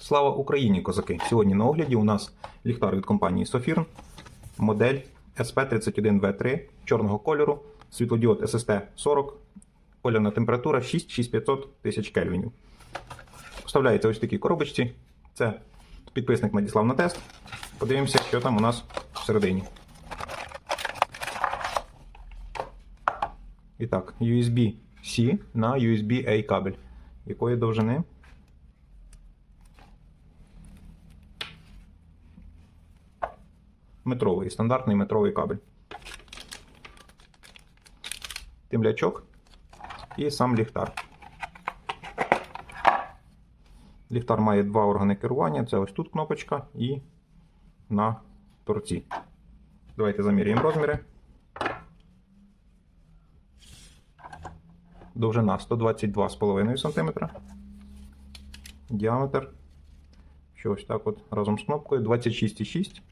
Слава Україні, козаки! Сьогодні на огляді у нас ліхтар від компанії Sofirn, модель SP31V3 чорного кольору, світлодіод SST 40, кольорна температура 6-6500 тисяч кельвінів. Вставляється ось в такій коробочці. Це підписник надіслав на тест. Подивимося, що там у нас всередині. І так, USB-C на USB-A кабель. Якої довжини? Метровий, стандартний метровий кабель. Темлячок і сам ліхтар. Ліхтар має два органи керування. Це ось тут кнопочка і на торці. Давайте заміряємо розміри. Довжина 122,5 см. Діаметр. Що ось так от разом з кнопкою 26,6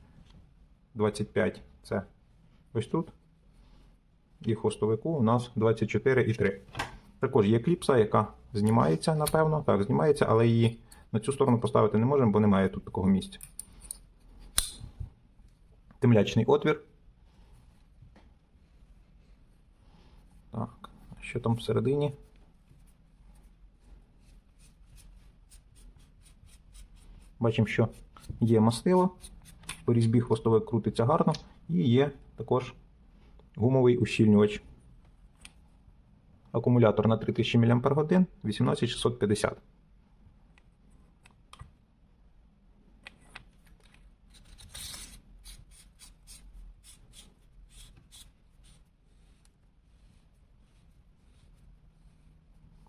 25 це ось тут. І хвостовику у нас 24,3. Також є кліпса, яка знімається, напевно. Так, знімається, але її на цю сторону поставити не можемо, бо немає тут такого місця. Темлячний отвір. Так, що там всередині? Бачимо, що є мастило по різьбі хвостовик крутиться гарно. І є також гумовий ущільнювач. Акумулятор на 3000 мАч 18650.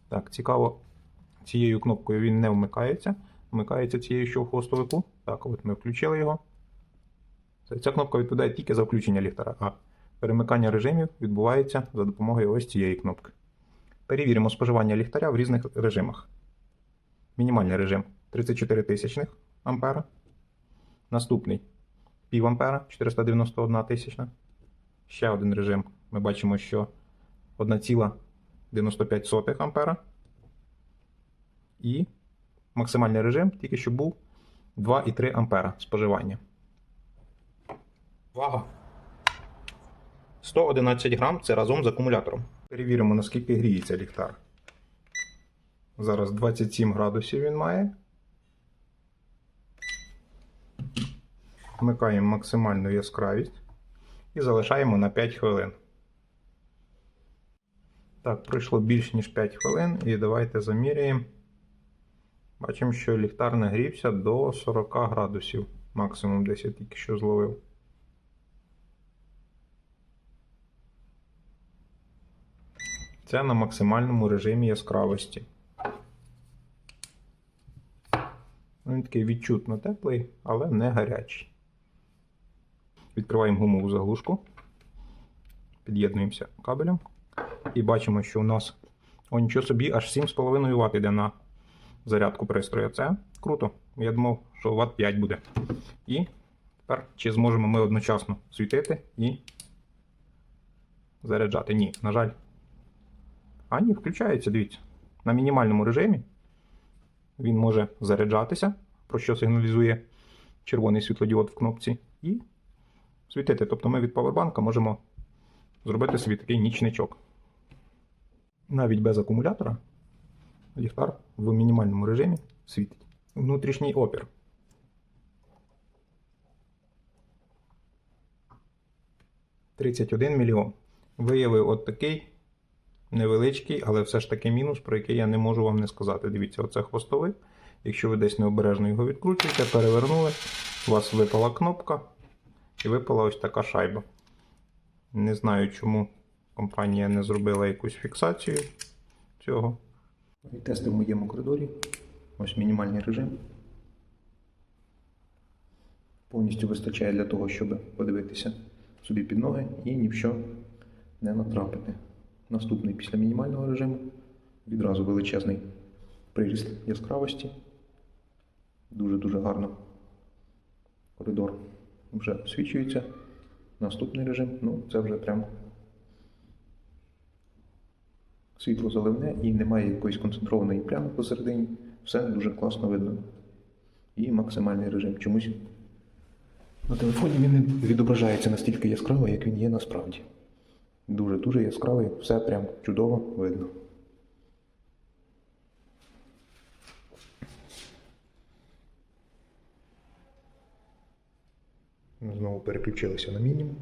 Так, цікаво, цією кнопкою він не вмикається. Вмикається цією, що в хвостовику. Так, от ми включили його. Ця кнопка відповідає тільки за включення ліхтара, а перемикання режимів відбувається за допомогою ось цієї кнопки. Перевіримо споживання ліхтаря в різних режимах. Мінімальний режим 34 тисячних ампера. Наступний пів ампера 491 тисячна. Ще один режим. Ми бачимо, що 1,95 ампера. І максимальний режим тільки що був 2,3 ампера споживання. Вага. 111 грам це разом з акумулятором. Перевіримо, наскільки гріється ліхтар. Зараз 27 градусів він має. Вмикаємо максимальну яскравість і залишаємо на 5 хвилин. Так, пройшло більш ніж 5 хвилин, і давайте заміряємо. Бачимо, що ліхтар нагрівся до 40 градусів. Максимум десь я тільки що зловив. Це на максимальному режимі яскравості. Він такий відчутно теплий, але не гарячий. Відкриваємо гумову заглушку, під'єднуємося кабелем і бачимо, що у нас о, нічого собі аж 7,5 Вт іде на зарядку пристрою. Це круто. Я думав, що Вт 5 буде. І тепер чи зможемо ми одночасно світити і заряджати? Ні, на жаль. А ні, включається, дивіться. На мінімальному режимі він може заряджатися, про що сигналізує червоний світлодіод в кнопці, і світити. Тобто ми від павербанка можемо зробити собі такий нічничок. Навіть без акумулятора ліхтар в мінімальному режимі світить. Внутрішній опір. «31 мільйон. Виявив от такий невеличкий, але все ж таки мінус, про який я не можу вам не сказати. Дивіться, оце хвостовик. Якщо ви десь необережно його відкручуєте, перевернули, у вас випала кнопка і випала ось така шайба. Не знаю, чому компанія не зробила якусь фіксацію цього. Тести в моєму коридорі. Ось мінімальний режим. Повністю вистачає для того, щоб подивитися собі під ноги і ні в що не натрапити. Наступний після мінімального режиму. Відразу величезний приріст яскравості. Дуже-дуже гарно. Коридор вже освічується. Наступний режим, ну це вже прям світло заливне і немає якоїсь концентрованої плями посередині. Все дуже класно видно. і максимальний режим. Чомусь на телефоні він не відображається настільки яскраво, як він є насправді. Дуже-дуже яскравий, все прям чудово видно. Знову переключилися на мінімум.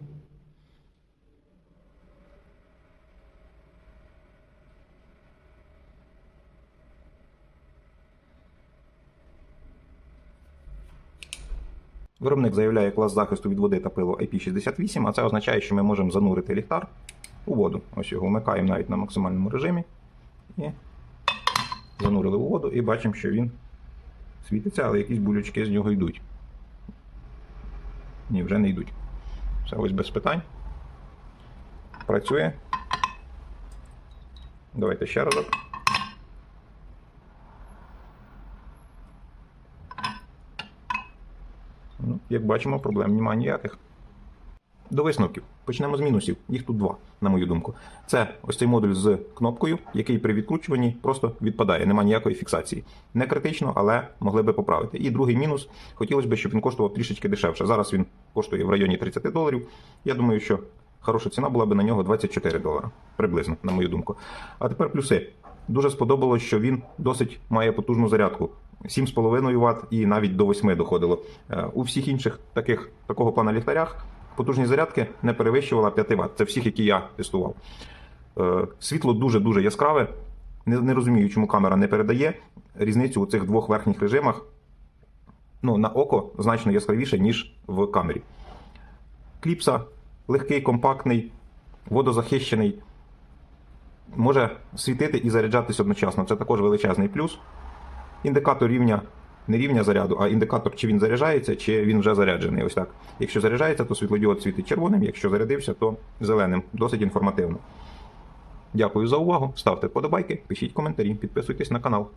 Виробник заявляє клас захисту від води та пилу IP68, а це означає, що ми можемо занурити ліхтар у воду. Ось його вмикаємо навіть на максимальному режимі. І занурили у воду і бачимо, що він світиться, але якісь булючки з нього йдуть. Ні, вже не йдуть. Все ось без питань. Працює. Давайте ще разок. Ну, як бачимо, проблем немає ніяких. До висновків. Почнемо з мінусів. Їх тут два, на мою думку. Це ось цей модуль з кнопкою, який при відкручуванні просто відпадає, немає ніякої фіксації. Не критично, але могли би поправити. І другий мінус, хотілося б, щоб він коштував трішечки дешевше. Зараз він коштує в районі 30 доларів. Я думаю, що хороша ціна була б на нього 24 долара, приблизно, на мою думку. А тепер плюси. Дуже сподобалось, що він досить має потужну зарядку. 7,5 Вт і навіть до 8 доходило. Е, У всіх інших таких такого плана ліхтарях потужність зарядки не перевищувала 5 Вт. Це всіх, які я тестував. Е, Світло дуже-дуже яскраве. Не, розумію, чому камера не передає різницю у цих двох верхніх режимах. Ну, на око значно яскравіше, ніж в камері. Кліпса легкий, компактний, водозахищений. Може світити і заряджатись одночасно. Це також величезний плюс. Індикатор рівня не рівня заряду, а індикатор, чи він заряджається, чи він вже заряджений. Ось так. Якщо заряджається, то світлодіод світить червоним, якщо зарядився, то зеленим. Досить інформативно. Дякую за увагу. Ставте подобайки, пишіть коментарі, підписуйтесь на канал.